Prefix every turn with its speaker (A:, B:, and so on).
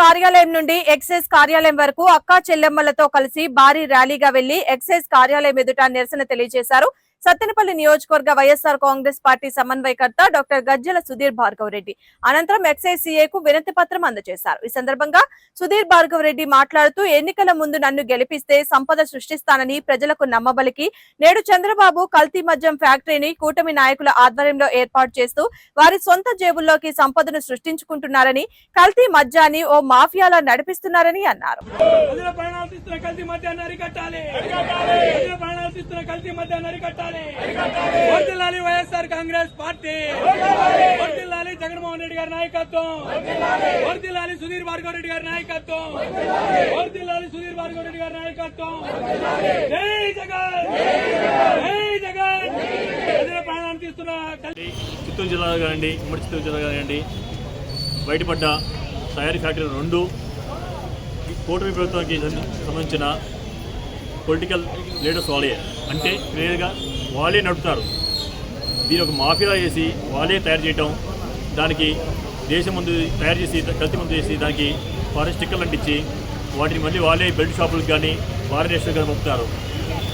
A: కార్యాలయం నుండి ఎక్సైజ్ కార్యాలయం వరకు అక్కా చెల్లెమ్మలతో కలిసి భారీ ర్యాలీగా వెళ్ళి ఎక్సైజ్ కార్యాలయం ఎదుట నిరసన తెలియజేశారు. సత్తెనపల్లి నియోజకవర్గ వైఎస్ఆర్ కాంగ్రెస్ పార్టీ సమన్వయకర్త డాక్టర్ గజ్జల సుధీర్ భార్గవ్ రెడ్డి. అనంతరం ఎక్సైజ్ సీఏకు వినతి పత్రం అందజేశారు. ఈ సందర్భంగా సుధీర్ భార్గవ్ రెడ్డి మాట్లాడుతూ ఎన్నికల ముందు నన్ను గెలిపిస్తే సంపద సృష్టిస్తానని ప్రజలకు నమ్మబలికి నేడు చంద్రబాబు కల్తీ మద్యం ఫ్యాక్టరీని కూటమి నాయకుల ఆధ్వర్యంలో ఏర్పాటు చేస్తూ వారి సొంత జేబుల్లోకి సంపదను సృష్టించుకుంటున్నారని కల్తీ మద్యాన్ని ఓ మాఫియాలా నడిపిస్తున్నారని అన్నారు.
B: కల్తీ మద్యాన్ని అరికట్టాలి. వర్దిల్లాలి వైఎస్ఆర్ కాంగ్రెస్ పార్టీ. వర్దిల్లాలి జగన్మోహన్ రెడ్డి గారి నాయకత్వం. వర్దిల్లాలి సుధీర్ భార్గవ్ రెడ్డి గారి నాయకత్వం. వర్దిల్లాలి సుధీర్ భార్గవ్ రెడ్డి గారి నాయకత్వం. జై జగన్. జై జగన్. ప్రజల కల్తీ
C: చిత్తూరు జిల్లాలో కానివ్వండి ఉమ్మడి చిత్తూరు జిల్లా కానివ్వండి బయటపడ్డ తయారీ ఫ్యాక్టరీలు రెండు ఈ కూటమి ప్రభుత్వానికి సంబంధ- సంబంధించిన పొలిటికల్ లీడర్స్ వాళ్ళే. అంటే క్లియర్గా వాళ్ళే నడుపుతారు. దీని ఒక మాఫియా చేసి వాళ్ళే తయారు చేయటం దానికి దేశం ముందు తయారు చేసి కల్తీ ముందు చేసి దానికి ఫారెస్ట్ స్టిక్కర్లు అంటించి వాటిని మళ్ళీ వాళ్ళే బెల్ట్ షాపులకు కానీ ఫారెన్ కానీ పంపుతారు.